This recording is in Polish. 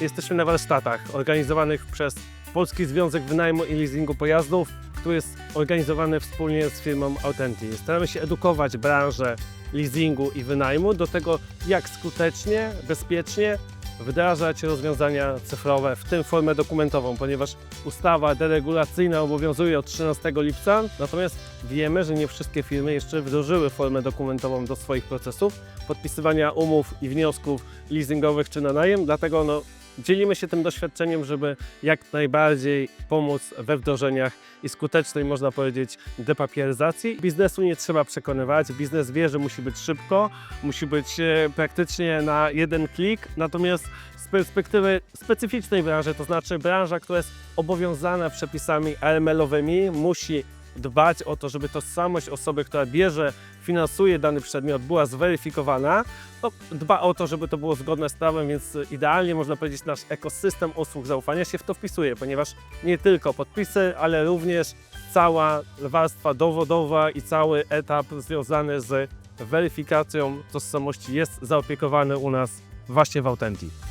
jesteśmy na warsztatach organizowanych przez Polski Związek Wynajmu i Leasingu Pojazdów, który jest organizowany wspólnie z firmą Authentic. Staramy się edukować branżę leasingu i wynajmu do tego, jak skutecznie, bezpiecznie wdrażać rozwiązania cyfrowe, w tym formę dokumentową, ponieważ ustawa deregulacyjna obowiązuje od 13 lipca, natomiast wiemy, że nie wszystkie firmy jeszcze wdrożyły formę dokumentową do swoich procesów podpisywania umów i wniosków leasingowych czy na najem, dlatego no, dzielimy się tym doświadczeniem, żeby jak najbardziej pomóc we wdrożeniach i skutecznej, można powiedzieć, depapieryzacji. Biznesu nie trzeba przekonywać, biznes wie, że musi być szybko, musi być e, praktycznie na jeden klik, natomiast z perspektywy specyficznej branży, to znaczy branża, która jest obowiązana przepisami AML-owymi, musi dbać o to, żeby tożsamość osoby, która bierze, finansuje dany przedmiot, była zweryfikowana, no, dba o to, żeby to było zgodne z prawem, więc idealnie można powiedzieć, nasz ekosystem usług zaufania się w to wpisuje, ponieważ nie tylko podpisy, ale również cała warstwa dowodowa i cały etap związany z weryfikacją tożsamości jest zaopiekowany u nas właśnie w Authentic.